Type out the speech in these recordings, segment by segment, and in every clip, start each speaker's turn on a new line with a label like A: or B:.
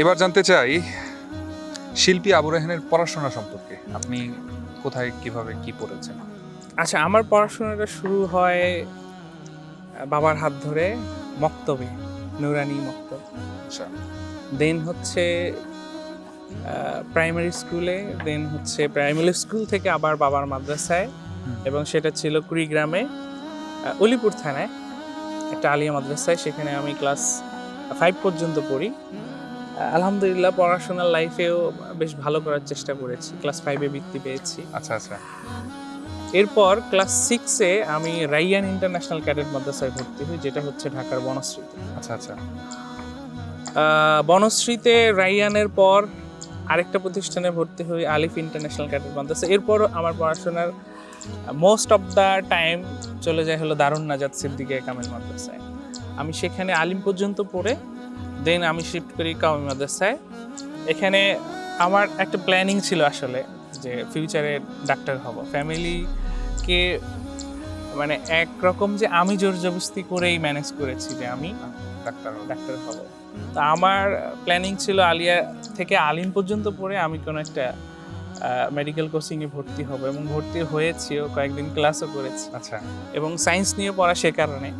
A: এবার জানতে চাই শিল্পী আবু রেহানের পড়াশোনা সম্পর্কে। আপনি কোথায় কীভাবে কি পড়েছেন?
B: আচ্ছা আমার পড়াশোনাটা শুরু হয় বাবার হাত ধরে মক্তবে নুরানি মক্তব।
A: আচ্ছা।
B: দেন হচ্ছে প্রাইমারি স্কুলে দেন হচ্ছে প্রাইমারি স্কুল থেকে আবার বাবার মাদ্রাসায় এবং সেটা ছিল কুড়িগ্রামে অলিপুর থানায় একটা আলিয়া মাদ্রাসায় সেখানে আমি ক্লাস ফাইভ পর্যন্ত পড়ি। আলহামদুলিল্লাহ পড়াশোনার লাইফেও বেশ ভালো করার চেষ্টা করেছি। ক্লাস ফাইভে বৃত্তি পেয়েছি।
A: আচ্ছা আচ্ছা।
B: এরপর ক্লাস সিক্সে আমি রাইয়ান ইন্টারন্যাশনাল ক্যাডেট মাদ্রাসায় ভর্তি হই যেটা হচ্ছে ঢাকার বনশ্রীতে।
A: আচ্ছা আচ্ছা।
B: বনশ্রীতে রাইয়ানের পর আরেকটা প্রতিষ্ঠানে ভর্তি হই আলিফ ইন্টারন্যাশনাল ক্যাডেট মাদ্রাসা। এরপর আমার পড়াশোনার মোস্ট অফ দ্য টাইম চলে যায় হলো দারুণ নাজাদ সিদ্দিকে কামেল মাদ্রাসায়। আমি সেখানে আলিম পর্যন্ত পড়ে দেন আমি শিফট করি কামি মাদ্রাসায় এখানে আমার একটা প্ল্যানিং ছিল আসলে যে ফিউচারে ডাক্তার হব। ফ্যামিলিকে মানে একরকম যে আমি জোর জবস্তি করেই ম্যানেজ করেছি যে আমি
A: ডাক্তার
B: ডাক্তার হব। তো আমার প্ল্যানিং ছিল আলিয়া থেকে আলিম পর্যন্ত পড়ে আমি কোনো একটা মেডিকেল কোচিংয়ে ভর্তি হব এবং ভর্তি হয়েছিও কয়েকদিন ক্লাসও করেছি।
A: আচ্ছা।
B: এবং সায়েন্স নিয়ে পড়া সে কারণে।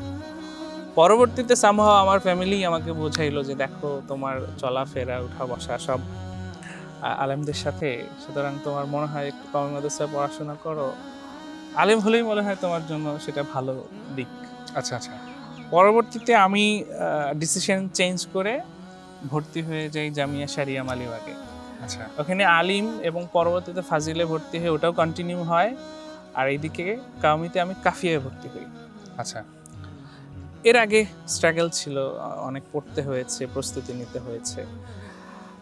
B: পরবর্তীতে সামহাও আমার ফ্যামিলি আমাকে বোঝাইলো যে দেখো তোমার চলাফেরা উঠা বসা সব আলেমদের সাথে। সুতরাং তোমার মনে হয় একটু কম মাদ্রাসায় পড়াশোনা করো। আলেম হলেই মনে হয় তোমার জন্য সেটা ভালো দিক।
A: আচ্ছা আচ্ছা।
B: পরবর্তীতে আমি ডিসিশন চেঞ্জ করে ভর্তি হয়ে যাই জামিয়া সারিয়া মালিবাগে।
A: আচ্ছা।
B: ওখানে আলিম এবং পরবর্তীতে ফাজিলে ভর্তি হয়ে ওটাও কন্টিনিউ হয়। আর এইদিকে কামিতে আমি কাফিয়ায় ভর্তি হই।
A: আচ্ছা।
B: এর আগে স্ট্রাগল ছিল অনেক পড়তে হয়েছে প্রস্তুতি নিতে হয়েছে।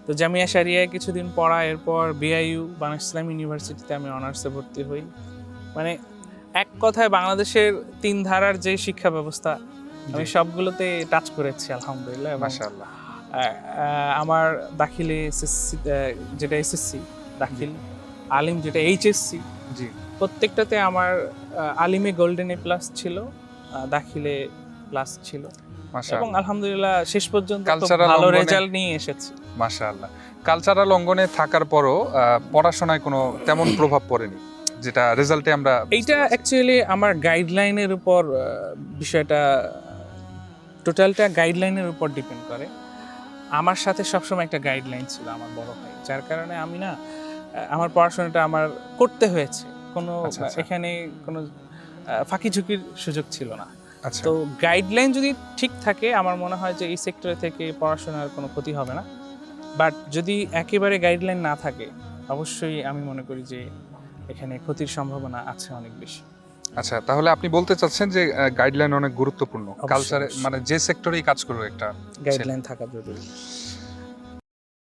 B: তো জামিয়া সারিয়ায় কিছুদিন পড়া এরপর বিআইইউ বাংলাদেশ ইসলাম ইউনিভার্সিটিতে আমি অনার্সে ভর্তি হই। মানে এক কথায় বাংলাদেশের তিন ধারার যে শিক্ষা ব্যবস্থা আমি সবগুলোতে টাচ করেছি আলহামদুলিল্লাহ
A: মাশাআল্লাহ।
B: আমার দাখিলে এসএসসি যেটা এসএসসি দাখিল আলিম যেটা এইচএসসি
A: জি।
B: প্রত্যেকটাতে আমার আলিমে গোল্ডেন এ প্লাস ছিল দাখিলে প্লাস ছিল। এবং আলহামদুলিল্লাহ শেষ পর্যন্ত ভালো রেজাল্ট নিয়ে এসেছি।
A: মাশাআল্লাহ। কালচারাল অঙ্গনে থাকার পরও পড়াশোনায় কোনো তেমন প্রভাব পড়েনি যেটা রেজাল্টে আমরা
B: এইটা অ্যাকচুয়ালি আমার গাইডলাইনের উপর বিষয়টা টোটালটা গাইডলাইনের উপর ডিপেন্ড করে। আমার সাথে সবসময় একটা গাইডলাইন ছিল আমার বড় ভাই যার কারণে আমি না আমার পড়াশোনাটা আমার করতে হয়েছে। কোনো
A: আচ্ছা, আচ্ছা।
B: এখানে কোনো ফাঁকি ঝুঁকির সুযোগ ছিল না। তো গাইডলাইন যদি ঠিক থাকে আমার মনে হয় যে এই সেক্টরে থেকে পড়াশোনার কোনো ক্ষতি হবে না। বাট যদি একেবারে গাইডলাইন না থাকে অবশ্যই আমি মনে করি যে এখানে ক্ষতির সম্ভাবনা আছে অনেক বেশি।
A: আচ্ছা তাহলে আপনি বলতে চাচ্ছেন যে গাইডলাইন অনেক গুরুত্বপূর্ণ। কালচারে মানে যে সেক্টরেই কাজ করবে একটা
B: গাইডলাইন থাকা জরুরি।